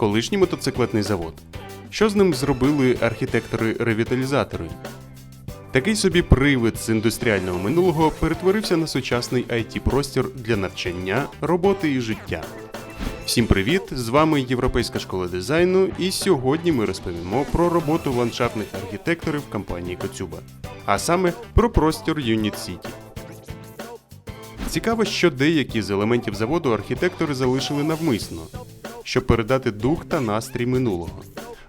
колишній мотоциклетний завод. Що з ним зробили архітектори-ревіталізатори? Такий собі привид з індустріального минулого перетворився на сучасний IT-простір для навчання, роботи і життя. Всім привіт! З вами Європейська школа дизайну, і сьогодні ми розповімо про роботу ландшафтних архітекторів компанії Коцюба, а саме про простір Unit City. Цікаво, що деякі з елементів заводу архітектори залишили навмисно, щоб передати дух та настрій минулого,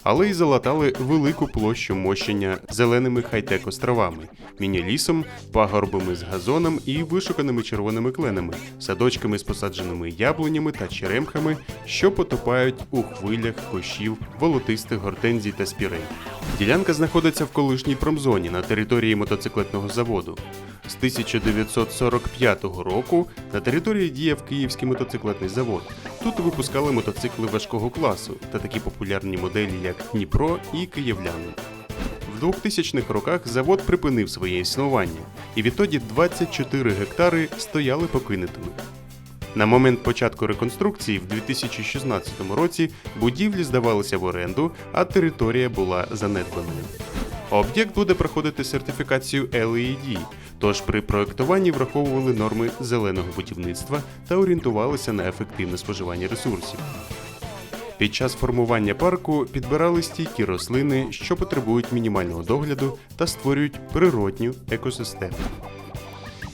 але й залатали велику площу мощення зеленими хай-тек островами, міні-лісом, пагорбами з газоном і вишуканими червоними кленами, садочками з посадженими яблунями та черемхами, що потопають у хвилях кощів, волотистих гортензій та спірей. Ділянка знаходиться в колишній промзоні на території мотоциклетного заводу. З 1945 року на території діяв Київський мотоциклетний завод. Тут випускали мотоцикли важкого класу та такі популярні моделі, як Дніпро і Київлянин. В 2000-х роках завод припинив своє існування, і відтоді 24 гектари стояли покинутими. На момент початку реконструкції в 2016 році будівлі здавалися в оренду, а територія була занедбаною. Об'єкт буде проходити сертифікацію LEED, тож при проектуванні враховували норми зеленого будівництва та орієнтувалися на ефективне споживання ресурсів. Під час формування парку підбирали стійкі рослини, що потребують мінімального догляду та створюють природню екосистему.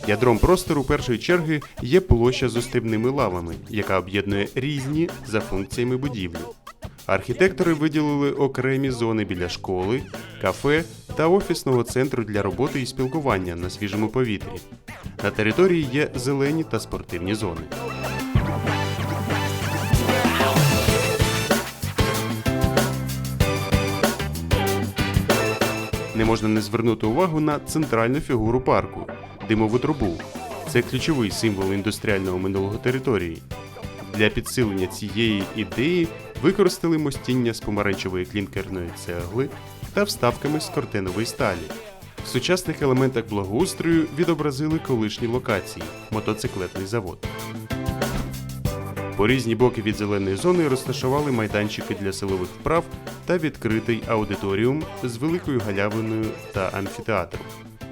Ядром простору першої черги є площа з острівними лавами, яка об'єднує різні за функціями будівлі. Архітектори виділили окремі зони біля школи, кафе та офісного центру для роботи і спілкування на свіжому повітрі. На території є зелені та спортивні зони. Не можна не звернути увагу на центральну фігуру парку димову трубу. Це ключовий символ індустріального минулого території. Для підсилення цієї ідеї використали мостіння з помаранчевої клінкерної цегли та вставками з кортенової сталі. В сучасних елементах благоустрою відобразили колишні локації мотоциклетний завод. По різні боки від зеленої зони розташували майданчики для силових вправ та відкритий аудиторіум з великою галявиною та амфітеатром,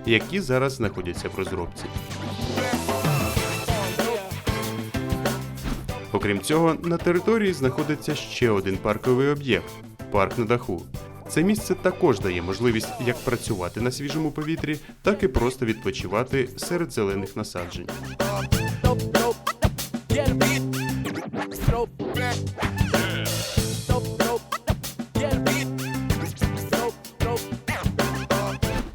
які зараз знаходяться в розробці. Окрім цього, на території знаходиться ще один парковий об'єкт парк на даху. Це місце також дає можливість як працювати на свіжому повітрі, так і просто відпочивати серед зелених насаджень.